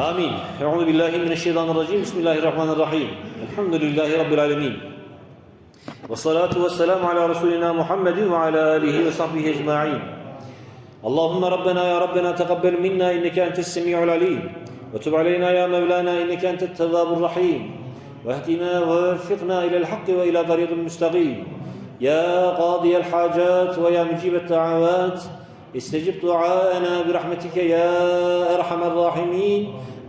آمين. أعوذ بالله من الشيطان الرجيم. بسم الله الرحمن الرحيم. الحمد لله رب العالمين. والصلاة والسلام على رسولنا محمد وعلى آله وصحبه أجمعين. اللهم ربنا يا ربنا تقبل منا إنك أنت السميع العليم. وتب علينا يا مولانا إنك أنت التواب الرحيم. واهدنا ووفقنا إلى الحق وإلى طريق مستقيم. يا قاضي الحاجات ويا مجيب الدعوات استجب دعاءنا برحمتك يا أرحم الراحمين.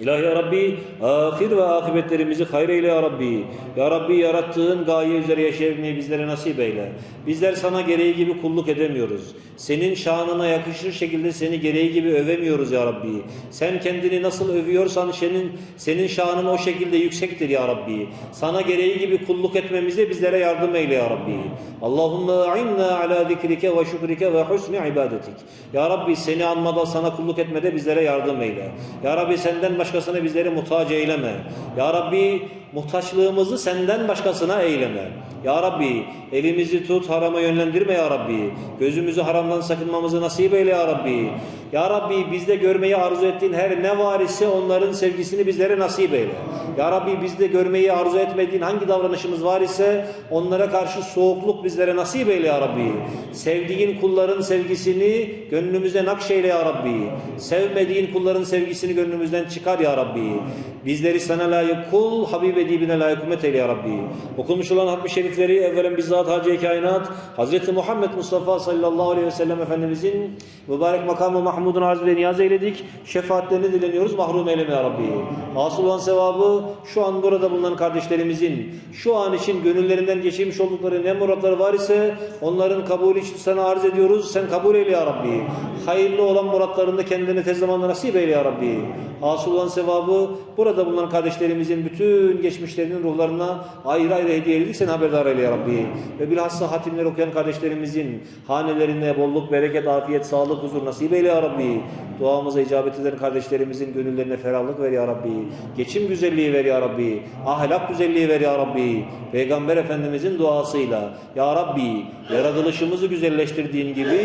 İlahi ya Rabbi, ahir ve akıbetlerimizi hayır eyle ya Rabbi. Ya Rabbi yarattığın gaye üzere yaşayabilmeyi bizlere nasip eyle. Bizler sana gereği gibi kulluk edemiyoruz. Senin şanına yakışır şekilde seni gereği gibi övemiyoruz ya Rabbi. Sen kendini nasıl övüyorsan senin senin şanın o şekilde yüksektir ya Rabbi. Sana gereği gibi kulluk etmemize bizlere yardım eyle ya Rabbi. Allahümme a'inna ala zikrike ve şükrike ve husni ibadetik. Ya Rabbi seni anmada sana kulluk etmede bizlere yardım eyle. Ya Rabbi senden başkasına bizleri muhtaç eyleme. Ya Rabbi muhtaçlığımızı senden başkasına eyleme. Ya Rabbi elimizi tut harama yönlendirme ya Rabbi. Gözümüzü haramdan sakınmamızı nasip eyle ya Rabbi. Ya Rabbi bizde görmeyi arzu ettiğin her ne var ise onların sevgisini bizlere nasip eyle. Ya Rabbi bizde görmeyi arzu etmediğin hangi davranışımız var ise onlara karşı soğukluk bizlere nasip eyle ya Rabbi. Sevdiğin kulların sevgisini gönlümüze nakşeyle ya Rabbi. Sevmediğin kulların sevgisini gönlümüzden çıkar ya Rabbi. Bizleri sana layık kul, Habib edibine layık ümmet eyle ya Rabbi. Okunmuş olan hatmi şerifleri evvelen bizzat Hacı Kainat, Hazreti Muhammed Mustafa sallallahu aleyhi ve sellem Efendimizin mübarek makamı Mahmud'un arz ve niyaz eyledik. Şefaatlerini dileniyoruz, mahrum eyleme ya Rabbi. Hasıl olan sevabı şu an burada bulunan kardeşlerimizin şu an için gönüllerinden geçirmiş oldukları ne muratları var ise onların kabulü için sana arz ediyoruz. Sen kabul eyle ya Rabbi. Hayırlı olan muratlarını kendine tez zamanda nasip eyle ya Rabbi. Hasıl olan sevabı burada bulunan kardeşlerimizin bütün geçmişlerinin ruhlarına ayrı ayrı hediye edildik. Sen haberdar eyle ya Rabbi. Ve bilhassa hatimler okuyan kardeşlerimizin hanelerine bolluk, bereket, afiyet, sağlık, huzur nasip eyle ya Rabbi. Duamıza icabet eden kardeşlerimizin gönüllerine ferahlık ver ya Rabbi. Geçim güzelliği ver ya Rabbi. Ahlak güzelliği ver ya Rabbi. Peygamber Efendimizin duasıyla Ya Rabbi yaratılışımızı güzelleştirdiğin gibi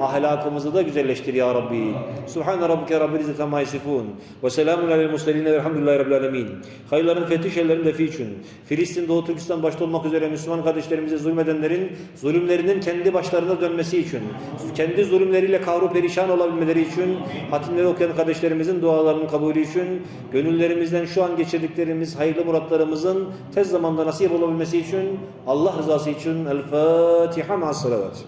ahlakımızı da güzelleştir ya Rabbi. Subhane Rabbike Rabbil Yasifun. Ve selamun aleyhi muslerine velhamdülillahi Rabbil Alemin. Hayırların fethi şerlerin defi için. Filistin, Doğu Türkistan başta olmak üzere Müslüman kardeşlerimize zulmedenlerin zulümlerinin kendi başlarına dönmesi için, kendi zulümleriyle kahru perişan olabilmeleri için, hatimleri okuyan kardeşlerimizin dualarının kabulü için, gönüllerimizden şu an geçirdiklerimiz hayırlı muratlarımızın tez zamanda nasip olabilmesi için, Allah rızası için El Fatiha ma'as salavat.